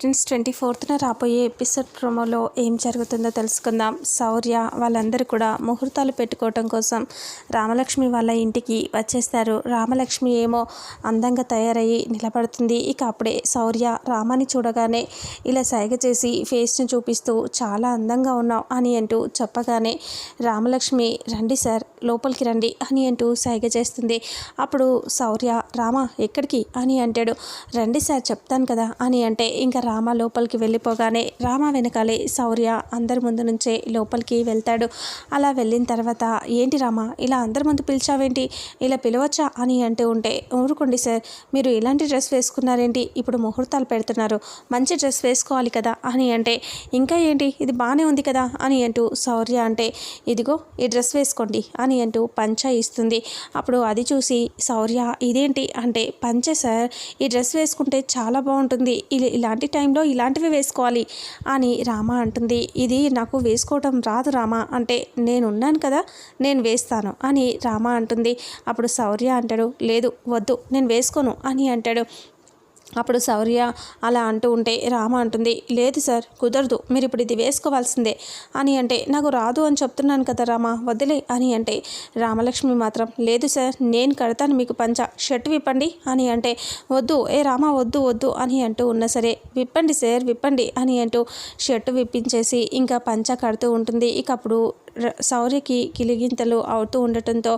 Friends twenty ఫోర్త్న రాబోయే episode ప్రోమోలో ఏం జరుగుతుందో తెలుసుకుందాం. శౌర్య వాళ్ళందరూ కూడా ముహూర్తాలు పెట్టుకోవటం కోసం రామలక్ష్మి వాళ్ళ ఇంటికి వచ్చేస్తారు. రామలక్ష్మి ఏమో అందంగా తయారయ్యి నిలబడుతుంది. ఇక అప్పుడే శౌర్య రామాని చూడగానే ఇలా సైగ చేసి ఫేస్ని చూపిస్తూ చాలా అందంగా ఉన్నావు అని అంటూ చెప్పగానే రామలక్ష్మి రండి సార్ లోపలికి రండి అని అంటూ సైగ చేస్తుంది. అప్పుడు శౌర్య రామ ఎక్కడికి? అని అంటాడు. రండి సార్ చెప్తాను కదా అని అంటే ఇంకా రామ లోపలికి వెళ్ళిపోగానే రామ వెనకాలే శౌర్య అందరి ముందు నుంచే లోపలికి వెళ్తాడు. అలా వెళ్ళిన తర్వాత ఏంటి రామ ఇలా అందరి ముందు పిలిచావేంటి? ఇలా పిలవచ్చా? అని అంటూ ఉంటే ఊరుకోండి సార్ మీరు ఇలాంటి డ్రెస్ వేసుకున్నారేంటి? ఇప్పుడు ముహూర్తాలు పెడుతున్నారు. మంచి డ్రెస్ వేసుకోవాలి కదా? అని అంటే ఇంకా ఏంటి? ఇది బాగానే ఉంది కదా? అని అంటూ శౌర్య అంటే ఇదిగో ఈ డ్రెస్ వేసుకోండి. అని అంటూ పంచ ఇస్తుంది. అప్పుడు అది చూసి శౌర్య ఇదేంటి? అంటే పంచ సార్ ఈ డ్రెస్ వేసుకుంటే చాలా బాగుంటుంది. ఇలాంటి టైంలో ఇలాంటివి వేసుకోవాలి అని రామ అంటుంది. ఇది నాకు వేసుకోవటం రాదు రామ. అంటే నేనున్నాను కదా నేను వేస్తాను అని రామ అంటుంది. అప్పుడు శౌర్య అంటాడు లేదు వద్దు నేను వేసుకోను అని అంటాడు. అప్పుడు శౌర్య అలా అంటూ ఉంటే రామ అంటుంది లేదు సార్ కుదరదు మీరు ఇప్పుడు ఇది వేసుకోవాల్సిందే. అని అంటే నాకు రాదు అని చెప్తున్నాను కదా రామ వదిలే అని అంటే రామలక్ష్మి మాత్రం లేదు సార్ నేను కడతాను మీకు పంచ షర్ట్ విప్పండి అని అంటే వద్దు ఏ రామ వద్దు వద్దు అని అంటూ ఉన్నా సరే విప్పండి సార్ విప్పండి అని అంటూ షర్ట్ విప్పించేసి ఇంకా పంచ కడుతూ ఉంటుంది. ఇక అప్పుడు శౌర్యకి కిలిగింతలు అవుతూ ఉండటంతో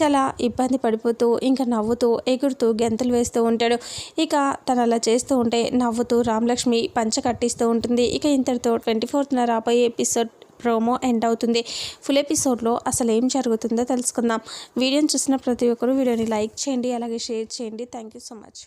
చాలా ఇబ్బంది పడిపోతూ ఇంకా నవ్వుతూ ఎగురుతూ గెంతలు వేస్తూ ఉంటాడు. ఇక తను అలా చేస్తూ ఉంటే నవ్వుతూ రామలక్ష్మి పంచ కట్టిస్తూ ఉంటుంది. ఇక ఇంతటితో ట్వంటీ ఫోర్త్న రాబోయే ఎపిసోడ్ ప్రోమో ఎండ్ అవుతుంది. ఫుల్ ఎపిసోడ్లో అసలు ఏం జరుగుతుందో తెలుసుకుందాం. వీడియోని చూసిన ప్రతి ఒక్కరూ వీడియోని లైక్ చేయండి అలాగే షేర్ చేయండి. Thank you so much.